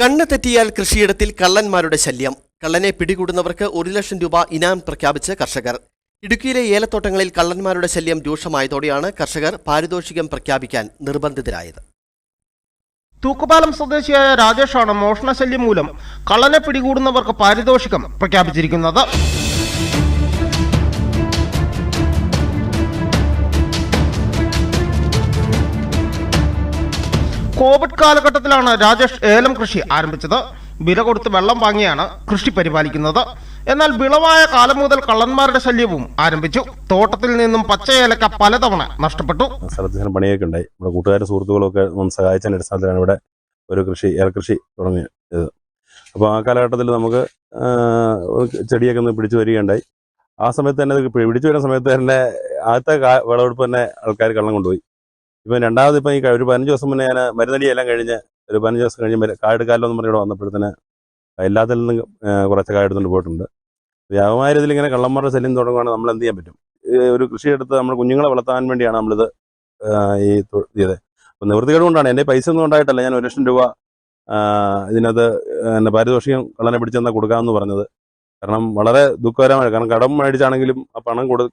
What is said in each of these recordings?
കണ്ണ് തെറ്റിയാൽ കൃഷിയിടത്തിൽ കള്ളന്മാരുടെ ശല്യം. കള്ളനെ പിടികൂടുന്നവർക്ക് ഒരു ലക്ഷം രൂപ ഇനാം പ്രഖ്യാപിച്ച് കർഷകർ. ഇടുക്കിയിലെ ഏലത്തോട്ടങ്ങളിൽ കള്ളന്മാരുടെ ശല്യം രൂക്ഷമായതോടെയാണ് കർഷകർ പാരിതോഷികം പ്രഖ്യാപിക്കാൻ നിർബന്ധിതരായത്. തൂക്കുപാലം സ്വദേശിയായ രാജേഷാണ് മോഷണശല്യം മൂലം കള്ളനെ പിടികൂടുന്നവർക്ക് പാരിതോഷികം പ്രഖ്യാപിച്ചിരിക്കുന്നത്. കോവിഡ് കാലഘട്ടത്തിലാണ് രാജേഷ് ഏലം കൃഷി ആരംഭിച്ചത്. വില കൊടുത്ത് വെള്ളം വാങ്ങിയാണ് കൃഷി പരിപാലിക്കുന്നത്. എന്നാൽ വിളവായ കാലം മുതൽ കള്ളന്മാരുടെ ശല്യവും ആരംഭിച്ചു. തോട്ടത്തിൽ നിന്നും പച്ച ഏലക്ക പലതവണ നഷ്ടപ്പെട്ടു. ഞാൻ പണിയൊക്കെ ഉണ്ടായി. നമ്മുടെ കൂട്ടുകാരും സുഹൃത്തുക്കളൊക്കെ സഹായിച്ചതിന്റെ അടിസ്ഥാനത്തിലാണ് ഇവിടെ ഒരു കൃഷി ഏലകൃഷി തുടങ്ങിയത്. അപ്പോൾ ആ കാലഘട്ടത്തിൽ നമുക്ക് ചെടിയൊക്കെ ഒന്ന് പിടിച്ചു വരികയുണ്ടായി. ആ സമയത്ത് തന്നെ പിടിച്ചു വരുന്ന സമയത്ത് തന്നെ ആദ്യത്തെ വിളവെടുപ്പ് തന്നെ ആൾക്കാർ കള്ളം കൊണ്ടുപോയി. ഇപ്പം രണ്ടാമത് ഇപ്പം ഈ ഒരു പതിനഞ്ച് ദിവസം മുന്നേ ഞാൻ മരുന്നടിയെല്ലാം കഴിഞ്ഞ് ഒരു പതിനഞ്ച് ദിവസം കഴിഞ്ഞ് കാട് എന്ന് പറഞ്ഞ് ഇവിടെ വന്നപ്പോഴത്തേന് എല്ലാത്തിൽ നിന്നും കുറച്ച് കായ എടുത്തുകൊണ്ട് പോയിട്ടുണ്ട്. വ്യാപാരത്തിൽ ഇങ്ങനെ കള്ളന്മാരുടെ ശല്യം തുടങ്ങുകയാണെങ്കിൽ നമ്മൾ എന്ത് ചെയ്യാൻ പറ്റും? ഒരു കൃഷിയെടുത്ത് നമ്മൾ കുഞ്ഞുങ്ങളെ വളർത്താൻ വേണ്ടിയാണ് നമ്മളിത് ഈ ഇത്. അപ്പം നിവൃത്തികേട് കൊണ്ടാണ്. എന്റെ പൈസ ഒന്നും ഉണ്ടായിട്ടല്ല. ഞാൻ ഒരു ലക്ഷം രൂപ ഇതിനകത്ത് എന്നെ പാരിതോഷികം കള്ളനെ പിടിച്ചെന്നാൽ കൊടുക്കാമെന്ന് പറഞ്ഞത്. കാരണം വളരെ ദുഃഖകരമാണ് കാരണം കടം മേടിച്ചാണെങ്കിലും ആ പണം കൊടു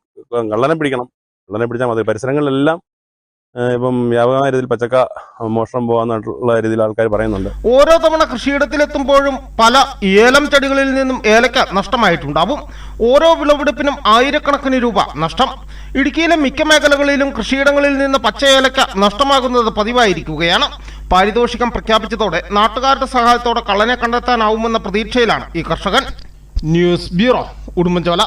കള്ളനെ പിടിക്കണം. കള്ളനെ പിടിച്ചാൽ മതി. പരിസരങ്ങളിലെല്ലാം ഇപ്പം വ്യാപകമായ രീതിയിൽ പച്ചക്ക മോഷണം പോകാന്നുള്ള രീതിയിൽ ആൾക്കാർ പറയുന്നുണ്ട്. ഓരോ തവണ കൃഷിയിടത്തിലെത്തുമ്പോഴും പല ഏലം ചെടികളിൽ നിന്നും ഏലക്ക നഷ്ടമായിട്ടുണ്ടാവും ഓരോ വിളവെടുപ്പിനും ആയിരക്കണക്കിന് രൂപ നഷ്ടം. ഇടുക്കിയിലെ മിക്ക മേഖലകളിലും കൃഷിയിടങ്ങളിൽ നിന്ന് പച്ച ഏലക്ക നഷ്ടമാകുന്നത് പതിവായിരിക്കുകയാണ്. പാരിതോഷികം പ്രഖ്യാപിച്ചതോടെ നാട്ടുകാരുടെ സഹായത്തോടെ കള്ളനെ കണ്ടെത്താനാവുമെന്ന പ്രതീക്ഷയിലാണ് ഈ കർഷകൻ. News bureau Udumbanchola.